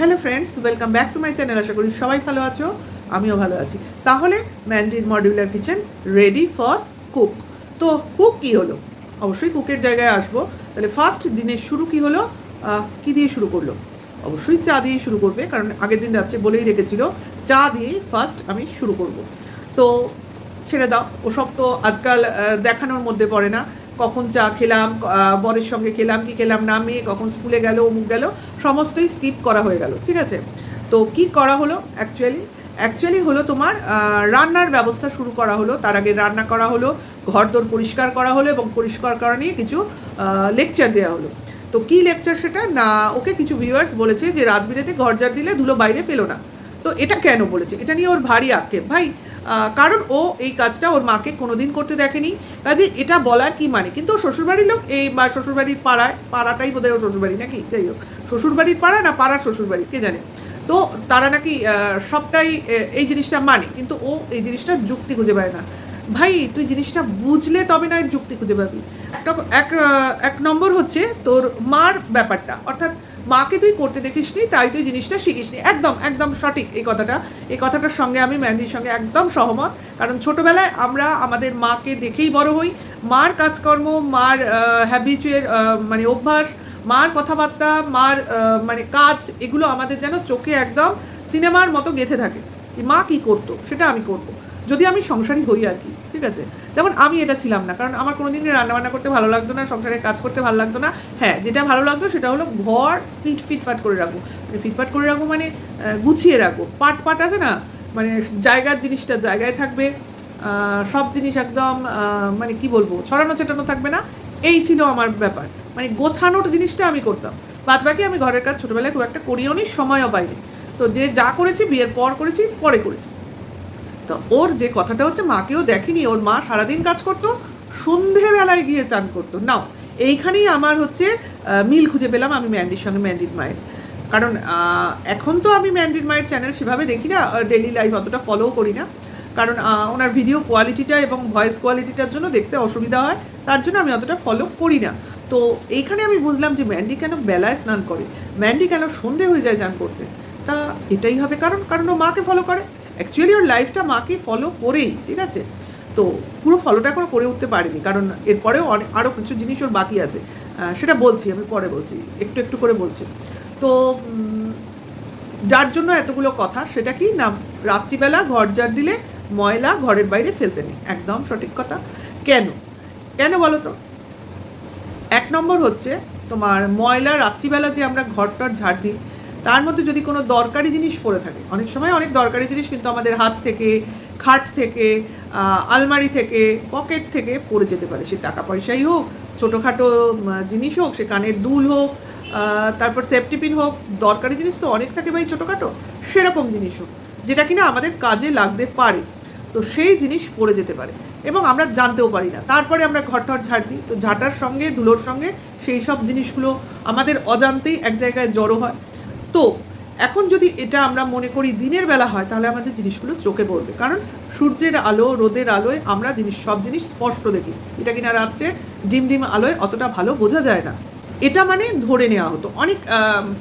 Hello friends, welcome back to my channel, আশা করি সবাই ভালো আছো, আমিও ভালো আছি। তাহলে ম্যান্ডির modular kitchen ready for cook তো কুক কী হলো? অবশ্যই কুকের জায়গায় আসব। তাহলে ফার্স্ট দিনের শুরু কি হলো? কি দিয়ে শুরু করল? অবশ্যই চা দিয়েই শুরু করবে, কারণ আগের দিন রাত্রে বলেই রেখেছিল, চা দিয়েই ফার্স্ট আমি শুরু করব। তো ছেড়ে দাও, ওসব তো আজকাল দেখানোর মধ্যে পড়ে না। কখন চা খেলাম বরের সঙ্গে খেলাম, কি খেলাম, না মেয়ে, কখন স্কুলে গেল, অমুক গেল, সমস্তই স্কিপ করা হয়ে গেল, ঠিক আছে? তো কি করা হলো অ্যাকচুয়ালি অ্যাকচুয়ালি হলো তোমার রান্নার ব্যবস্থা শুরু করা হলো, তার আগে রান্না করা হলো, ঘরদোর পরিষ্কার করা হলো এবং পরিষ্কার করা নিয়ে কিছু লেকচার দেওয়া হলো। তো কি লেকচার সেটা? না, ওকে কিছু ভিউয়ার্স বলেছে যে, রাত বিরেতে ঘর দিলে ধুলো বাইরে ফেলো না। তো এটা কেন বলেছে? এটা নিয়ে ওর ভারী আক্ষেপ। ভাই কারণ ও এই কাজটা ওর মাকে কোনোদিন করতে দেখেনি। কাজে এটা বলার কি মানে? কিন্তু শ্বশুরবাড়ির লোক, এই বা শ্বশুরবাড়ির পাড়ায়, পাড়াটাই বোধহয় ওর শ্বশুরবাড়ি নাকি? যাই হোক, শ্বশুরবাড়ির পাড়া না পাড়ার শ্বশুরবাড়ি, কে জানে? তো তারা নাকি সবটাই এই জিনিসটা মানে কিন্তু ও এই জিনিসটার যুক্তি খুঁজে পায় না। ভাই, তুই জিনিসটা বুঝলে তবে না যুক্তি খুঁজে পাবি। এক এক নম্বর হচ্ছে তোর মার ব্যাপারটা। অর্থাৎ মাকে তুই করতে দেখিসনি, তাই তুই জিনিসটা শিখিসনি। একদম একদম সঠিক এই কথাটা। এই কথাটার সঙ্গে আমি ম্যান্ডির সঙ্গে একদম সহমত। কারণ ছোটবেলায় আমরা আমাদের মাকে দেখেই বড় হই। মার কাজকর্ম, মার হ্যাবিচুয়ের মানে অভ্যাস, মার কথাবার্তা, মার মানে কাজ, এগুলো আমাদের যেন চোখে একদম সিনেমার মতো গেঁথে থাকে। মা কি করতো, সেটা আমি করব। যদি আমি সংসারী হই আর কি, ঠিক আছে? যেমন আমি এটা ছিলাম না, কারণ আমার কোনোদিনই রান্নাবান্না করতে ভালো লাগতো না সংসারে কাজ করতে ভালো লাগতো না হ্যাঁ যেটা ভালো লাগতো সেটা হলো ঘর ফিট, ফিটফাট করে রাখব। মানে ফিটফাট করে রাখব মানে গুছিয়ে রাখব। পাট পাট আছে না? মানে জায়গার জিনিসটা জায়গায় থাকবে সব জিনিস একদম মানে কি বলব, ছড়ানো ছেটানো থাকবে না। এই ছিল আমার ব্যাপার। মানে গোছানোর জিনিসটা আমি করতাম। বাদ বাকি আমি ঘরের কাজ ছোটোবেলায় খুব একটা করিও নি, সময়ও পাইনি। তো যে যা করেছি, বিয়ের পর করেছি, পরে করেছি। তো ওর যে কথাটা হচ্ছে, মাকেও দেখেনি, ওর মা সারাদিন কাজ করতো, সন্ধেবেলায় গিয়ে চান করতো। নাও, এইখানেই আমার হচ্ছে মিল খুঁজে পেলাম আমি ম্যান্ডির সঙ্গে, ম্যান্ডির মায়ের। কারণ এখন তো আমি ম্যান্ডির মায়ের চ্যানেল সেভাবে দেখি না ডেলি লাইভ অতটা ফলো করি না। কারণ ওনার ভিডিও কোয়ালিটিটা এবং ভয়েস কোয়ালিটিটার জন্য দেখতে অসুবিধা হয়, তার জন্য আমি অতটা ফলো করি না। তো এইখানে আমি বুঝলাম যে ম্যান্ডি কেন বেলায় স্নান করে? ম্যান্ডি কেন সন্ধে হয়ে যায় চান করতে? তা এটাই হবে কারণ কারণ ও মাকে ফলো করে। অ্যাকচুয়ালি ওর লাইফটা মাকে ফলো করেই, ঠিক আছে? তো পুরো ফলোটা এখনও করে উঠতে পারিনি, কারণ এরপরেও অনেক আরও কিছু জিনিস ওর বাকি আছে। সেটা বলছি, আমি পরে বলছি, একটু একটু করে বলছি। তো যার জন্য এতগুলো কথা, সেটা কি না, রাত্রিবেলা ঘর ঝাড় দিলে ময়লা ঘরের বাইরে ফেলতে নেই। একদম সঠিক কথা। কেন? কেন বলো তো? এক নম্বর হচ্ছে তোমার ময়লা রাত্রিবেলা যে আমরা ঘরটার ঝাড় দিই তার মধ্যে যদি কোনো দরকারি জিনিস পড়ে থাকে, অনেক সময় অনেক দরকারি জিনিস কিন্তু আমাদের হাত থেকে, খাট থেকে আলমারি থেকে, পকেট থেকে পড়ে যেতে পারে। সে টাকা পয়সাই হোক, ছোটোখাটো জিনিস হোক, সে কানের দুল হোক তারপর সেফটি পিন হোক, দরকারি জিনিস তো অনেক থাকে ভাই ছোটোখাটো, সেরকম জিনিস হোক, যেটা কিনা আমাদের কাজে লাগতে পারে। তো সেই জিনিস পড়ে যেতে পারে এবং আমরা জানতেও পারি না। তারপরে আমরা ঘর ঘরটর ঝাড় দিই। তো ঝাঁটার সঙ্গে ধুলোর সঙ্গে সেই সব জিনিসগুলো আমাদের অজান্তেই এক জায়গায় জড়ো হয়। তো এখন যদি এটা আমরা মনে করি দিনের বেলা হয়, তাহলে আমাদের জিনিসগুলো চোখে পড়বে। কারণ সূর্যের আলো, রোদের আলোয় আমরা জিনিস, সব জিনিস স্পষ্ট দেখি। এটা কিনা রাত্রে ডিম ডিম আলোয় অতটা ভালো বোঝা যায় না। এটা মানে ধরে নেওয়া হতো। অনেক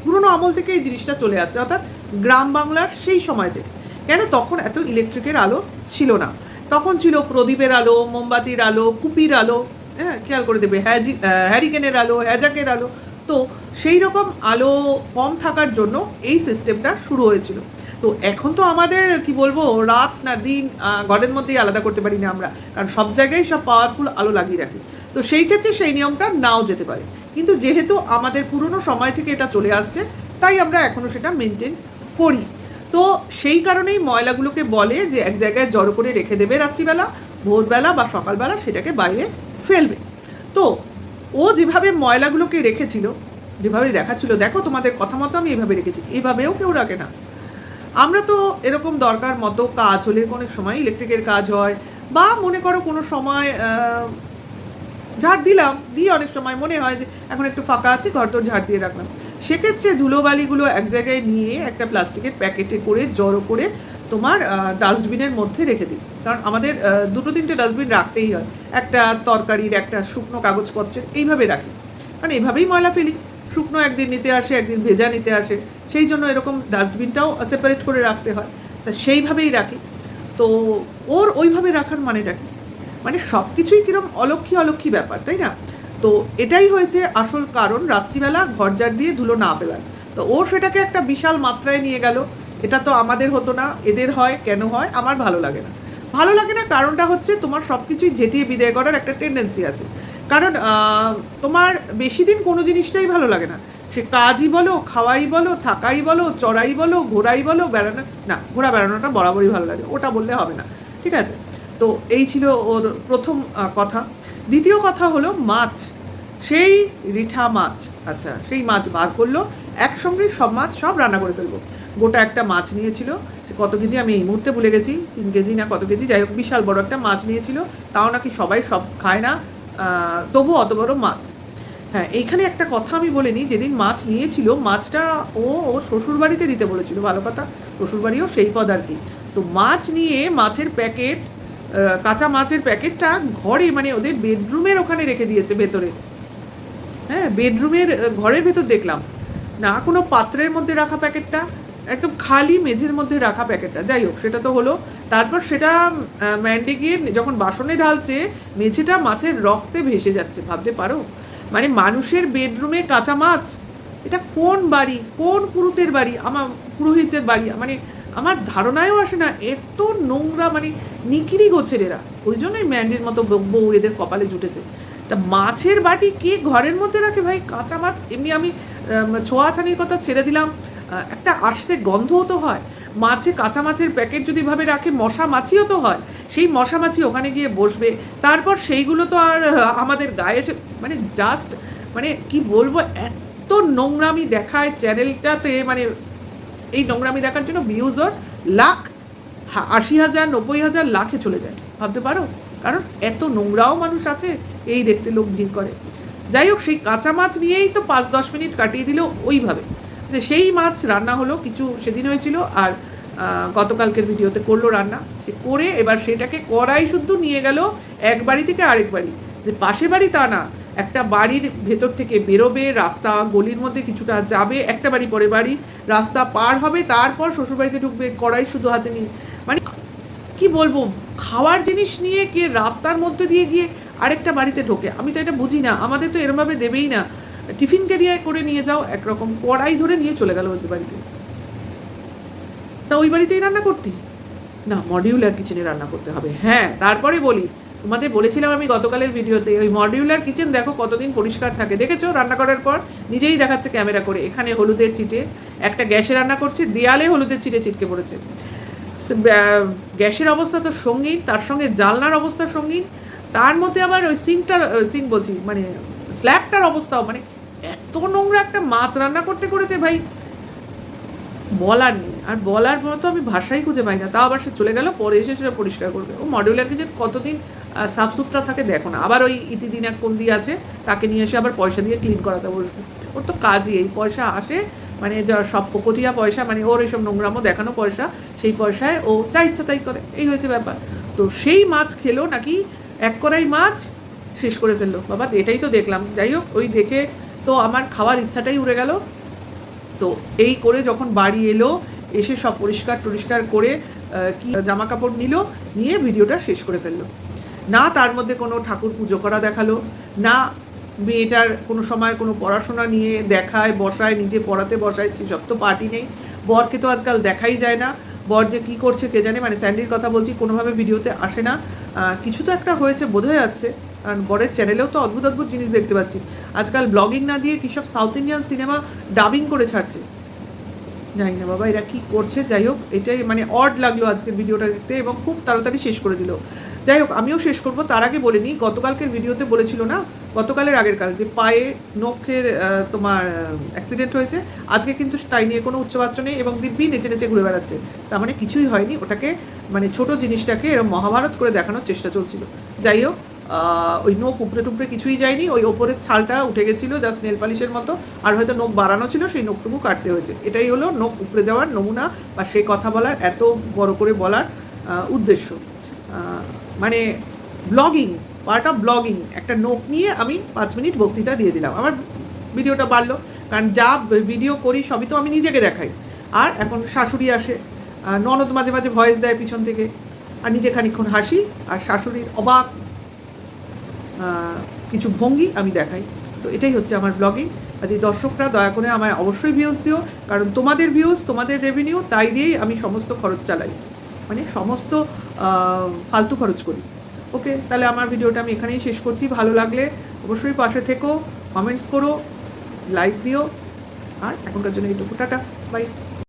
পুরনো আমল থেকে এই জিনিসটা চলে আসছে। অর্থাৎ গ্রাম বাংলার সেই সময় থেকে। কেন? তখন এত ইলেকট্রিকের আলো ছিল না। তখন ছিল প্রদীপের আলো, মোমবাতির আলো, কুপির আলো। হ্যাঁ খেয়াল করে দেবে হ্যাজি হ্যারিকেনের আলো, হ্যাজাকের আলো। তো সেই রকম আলো কম থাকার জন্য এই সিস্টেমটা শুরু হয়েছিল। তো এখন তো আমাদের, কি বলব, রাত না দিন ঘরের মধ্যেই আলাদা করতে পারি না আমরা, কারণ সব জায়গায় সব পাওয়ারফুল আলো লাগিয়ে রাখি। তো সেই ক্ষেত্রে সেই নিয়মটা নাও যেতে পারে। কিন্তু যেহেতু আমাদের পুরনো সময় থেকে এটা চলে আসছে, তাই আমরা এখনও সেটা মেনটেন করি। তো সেই কারণেই ময়লাগুলোকে বলে যে এক জায়গায় জড়ো করে রেখে দেবে রাত্রিবেলা, ভোরবেলা বা সকালবেলা সেটাকে বাইরে ফেলবে। তো ও যেভাবে ময়লাগুলোকে রেখেছিল যেভাবে দেখাচ্ছিল, দেখো তোমাদের কথা মতো আমি এভাবে রেখেছি। এইভাবেও কেউ রাখে না। আমরা তো এরকম দরকার মতো কাজ হলে অনেক সময় ইলেকট্রিকের কাজ হয় বা মনে করো কোনো সময় ঝাড় দিলাম, দিয়ে অনেক সময় মনে হয় যে এখন একটু ফাঁকা আছে, ঘর তোর ঝাড় দিয়ে রাখলাম। সেক্ষেত্রে ধুলোবালিগুলো এক জায়গায় নিয়ে একটা প্লাস্টিকের প্যাকেটে করে, জড়ো করে তোমার ডাস্টবিনের মধ্যে রেখে দিই। কারণ আমাদের দুটো তিনটে ডাস্টবিন রাখতেই হয়। একটা তরকারির, একটা শুকনো কাগজপত্রের, এইভাবে রাখি। কারণ এইভাবেই ময়লা ফেলি। শুকনো একদিন নিতে আসে, একদিন ভেজা নিতে আসে। সেই জন্য এরকম ডাস্টবিনটাও সেপারেট করে রাখতে হয়। তা সেইভাবেই রাখি। তো ওর ওইভাবে রাখার মানেটা কি? মানে সব কিছুই কিরম অলক্ষী অলক্ষী ব্যাপার, তাই না? তো এটাই হয়েছে আসল কারণ, রাত্রিবেলা ঘর ঘরজার দিয়ে ধুলো না ফেলার। তো ও সেটাকে একটা বিশাল মাত্রায় নিয়ে গেল। এটা তো আমাদের হতো না, এদের হয়, কেন হয়, আমার ভালো লাগে না। ভালো লাগে না কারণটা হচ্ছে তোমার সব কিছুই ঝেঁটিয়ে বিদায় করার একটা টেন্ডেন্সি আছে। কারণ তোমার বেশি দিন কোনো জিনিসটাই ভালো লাগে না। সে কাজই বলো, খাওয়াই বলো, থাকাই বলো, চড়াই বলো, ঘোরাই বলো, বেড়ানো, না, ঘোরা বেড়ানোটা বরাবরই ভালো লাগে, ওটা বললে হবে না, ঠিক আছে? তো এই ছিল ওর প্রথম কথা। দ্বিতীয় কথা হলো মাছ, সেই রিঠা মাছ আচ্ছা সেই মাছ বার করল, একসঙ্গে সব মাছ সব রান্না করে ফেলব। গোটা একটা মাছ নিয়েছিল কত কেজি আমি এই মুহূর্তে ভুলে গেছি, তিন কেজি না কত কেজি, যাই হোক, বিশাল বড় একটা মাছ নিয়েছিল, তাও নাকি সবাই সব খায় না তবু অত বড় মাছ। হ্যাঁ এইখানে একটা কথা আমি বলে নিই যেদিন মাছ নিয়েছিল, মাছটা ও ওর শ্বশুর বাড়িতে দিতে বলেছিল, ভালো কথা শ্বশুর বাড়িও সেই পদ আর কি। তো মাছ নিয়ে মাছের প্যাকেট কাঁচা মাছের প্যাকেটটা ঘরে মানে ওদের বেডরুমের ওখানে রেখে দিয়েছে ভেতরে। হ্যাঁ বেডরুমের ঘরের ভেতর দেখলাম। না কোনো পাত্রের মধ্যে রাখা প্যাকেটটা একদম খালি মেঝের মধ্যে রাখা প্যাকেটটা। যাই হোক, সেটা তো হলো। তারপর সেটা ম্যান্ডে গিয়ে যখন বাসনে ঢালছে, মেঝেটা মাছের রক্তে ভেসে যাচ্ছে। ভাবতে পারো? মানে মানুষের বেডরুমে কাঁচা মাছ? এটা কোন বাড়ি? কোন পুরুতের বাড়ি? আমার পুরোহিতের বাড়ি। মানে আমার ধারণায়ও আসে না, এত নোংরা মানে নিকিরি গোছের এরা। ওই জন্যই ম্যান্ডির মতো বউ- এদের কপালে জুটেছে। তা মাছের বাটি কে ঘরের মধ্যে রাখে ভাই? কাঁচা মাছ? এমনি আমি ছোঁয়াছানির কথা ছেড়ে দিলাম। একটা আসতে গন্ধও তো হয়। মাছে কাঁচা মাছের প্যাকেট যদি ভাবে রাখে, মশা মাছিও তো হয়। সেই মশা মাছি ওখানে গিয়ে বসবে। তারপর সেইগুলো তো আর আমাদের গায়ে এসে মানে জাস্ট মানে কি বলব, এত নোংরামি দেখায় চ্যানেলটাতে মানে এই নোংরামি দেখার জন্য ভিউজ ওর লাখ আশি হাজার, নব্বই হাজার লাখে চলে যায়। ভাবতে পারো? কারণ এত নোংরাও মানুষ আছে, এই দেখতে লোক ভিড় করে। যাই হোক, সেই কাঁচা মাছ নিয়েই তো পাঁচ দশ মিনিট কাটিয়ে দিল, ওইভাবে। যে সেই মাছ রান্না হলো, কিছু সেদিন হয়েছিল আর গতকালকের ভিডিওতে করল রান্না। সে করে এবার সেটাকে কড়াই শুদ্ধ নিয়ে গেল এক বাড়ি থেকে আরেক বাড়ি। যে পাশে বাড়ি তা না, একটা বাড়ির ভেতর থেকে বেরোবে, রাস্তা গলির মধ্যে কিছুটা যাবে, একটা বাড়ি পরে বাড়ি, রাস্তা পার হবে, তারপর শ্বশুরবাড়িতে ঢুকবে, কড়াই শুধু হাতে নিয়ে। মানে কি বলব, খাওয়ার জিনিস নিয়ে কে রাস্তার মধ্যে দিয়ে গিয়ে আরেকটা বাড়িতে ঢোকে। আমি তো এটা বুঝি না, আমাদের তো এরমভাবে দেবেই না। টিফিন ক্যারিয়ার করে নিয়ে যাও, একরকম কড়াই ধরে নিয়ে চলে গেল ওদের বাড়িতে। তা ওই বাড়িতেই রান্না করতি? না, মডিউলার কিচেনে রান্না করতে হবে। হ্যাঁ তারপরে বলি, তোমাদের বলেছিলাম আমি গতকালের ভিডিওতে, ওই মডিউলার কিচেন দেখো কতদিন পরিষ্কার থাকে। দেখেছ? রান্না করার পর নিজেই দেখাচ্ছে ক্যামেরা করে। এখানে হলুদের ছিটে, একটা গ্যাসে রান্না করছে, দেয়ালে হলুদের ছিটে ছিটকে পড়েছে। গ্যাসের অবস্থা তো সঙ্গীন, তার সঙ্গে জানলার অবস্থা সঙ্গীন। তার মধ্যে আবার ওই সিঙ্কটার, সিঙ্ক বলছি মানে স্ল্যাবটার অবস্থাও মানে এত নোংরা একটা মাছ রান্না করতে করেছে ভাই। বলার নেই। আর বলার পর তো আমি ভাষাই খুঁজে পাই না। তাও আবার সে চলে গেল পরে এসে সেটা পরিষ্কার করবে। ও মডিউলার কিচেন কতদিন আহ, সাফ সুতরা থাকে দেখো না। আবার ওই ইতিদিন এক কোন দিয়ে আছে তাকে নিয়ে এসে আবার পয়সা দিয়ে ক্লিন করাতে বসবে। ওর তো কাজই এই পয়সা আসে মানে সব পকটিয়া পয়সা মানে ওর এইসব নোংরামো দেখানো পয়সা সেই পয়সায় ও যা ইচ্ছা তাই করে। এই হয়েছে ব্যাপার। তো সেই মাছ খেলো নাকি এক করাই মাছ শেষ করে ফেলল। বাবা এটাই তো দেখলাম। যাই হোক ওই দেখে তো আমার খাওয়ার ইচ্ছাটাই উড়ে গেল। তো এই করে যখন বাড়ি এলো, এসে সব পরিষ্কার টরিষ্কার করে কি জামা কাপড় নিল, নিয়ে ভিডিওটা শেষ করে ফেলল। না তার মধ্যে কোনো ঠাকুর পুজো করা দেখাল, না মেয়েটার কোনো সময় কোনো পড়াশোনা নিয়ে দেখায়, বসায়, নিজে পড়াতে বসায় সেসব তো পার্টি নেই। বরকে তো আজকাল দেখাই যায় না। বর যে কী করছে কে জানে মানে স্যান্ডির কথা বলছি, কোনোভাবে ভিডিওতে আসে না। কিছু তো একটা হয়েছে, বোঝা যাচ্ছে। কারণ বরের চ্যানেলেও তো অদ্ভুত অদ্ভুত জিনিস দেখতে পাচ্ছি। আজকাল ব্লগিং না দিয়ে কী সব সাউথ ইন্ডিয়ান সিনেমা ডাবিং করে ছাড়ছে। জানি না বাবা, এরা কী করছে, যাই হোক, এটাই মানে অড লাগল আজকের ভিডিওটা দেখতে এবং খুব তাড়াতাড়ি শেষ করে দিল। যাই হোক, আমিও শেষ করব, তার আগে বলে নিই, গতকালকের ভিডিওতে বলেছিল না, গতকালের আগের কাল, যে পায়ে নখের তোমার অ্যাক্সিডেন্ট হয়েছে, আজকে কিন্তু তাই নিয়ে কোনো উচ্চবাচ্য নেই এবং দিব্যি নেচে নেচে ঘুরে বেড়াচ্ছে। তার মানে কিছুই হয়নি, ওটাকে মানে ছোট জিনিসটাকে এরকম মহাভারত করে দেখানোর চেষ্টা চলছিল। যাই হোক ওই নখ উপরে টুপড়ে কিছুই যায়নি, ওই ওপরের ছালটা উঠে গেছিল জাস্ট নেল পালিশের মতো, আর হয়তো নখ বাড়ানো ছিল, সেই নখটুকু কাটতে হয়েছে। এটাই হলো নখ উপরে যাওয়ার নমুনা বা সে কথা বলার এত বড় করে বলার উদ্দেশ্য। মানে ব্লগিং পার্ট অফ ব্লগিং একটা নোট নিয়ে আমি পাঁচ মিনিট বক্তৃতা দিয়ে দিলাম। আমার ভিডিওটা বাড়লো, কারণ যা ভিডিও করি সবই তো আমি নিজেকে দেখাই। আর এখন শাশুড়ি আসে ননদ মাঝে মাঝে ভয়েস দেয় পিছন থেকে, আর নিজে খানিক্ষণ হাসি, আর শাশুড়ির অবাক কিছু ভঙ্গি আমি দেখাই। তো এটাই হচ্ছে আমার ব্লগিং আজ এই দর্শকরা, দয়া করে আমায় অবশ্যই ভিউজ দিও, কারণ তোমাদের ভিউজ তোমাদের রেভিনিউ তাই দিয়েই আমি সমস্ত খরচ চালাই। মানে সমস্ত ফালতু খরচ করি। ওকে, তাহলে আমার ভিডিওটা আমি এখানেই শেষ করছি। ভালো লাগলে অবশ্যই পাশে থেকো কমেন্টস করো লাইক দিও, আর এখনকার জন্য এইটুকু। Tata bye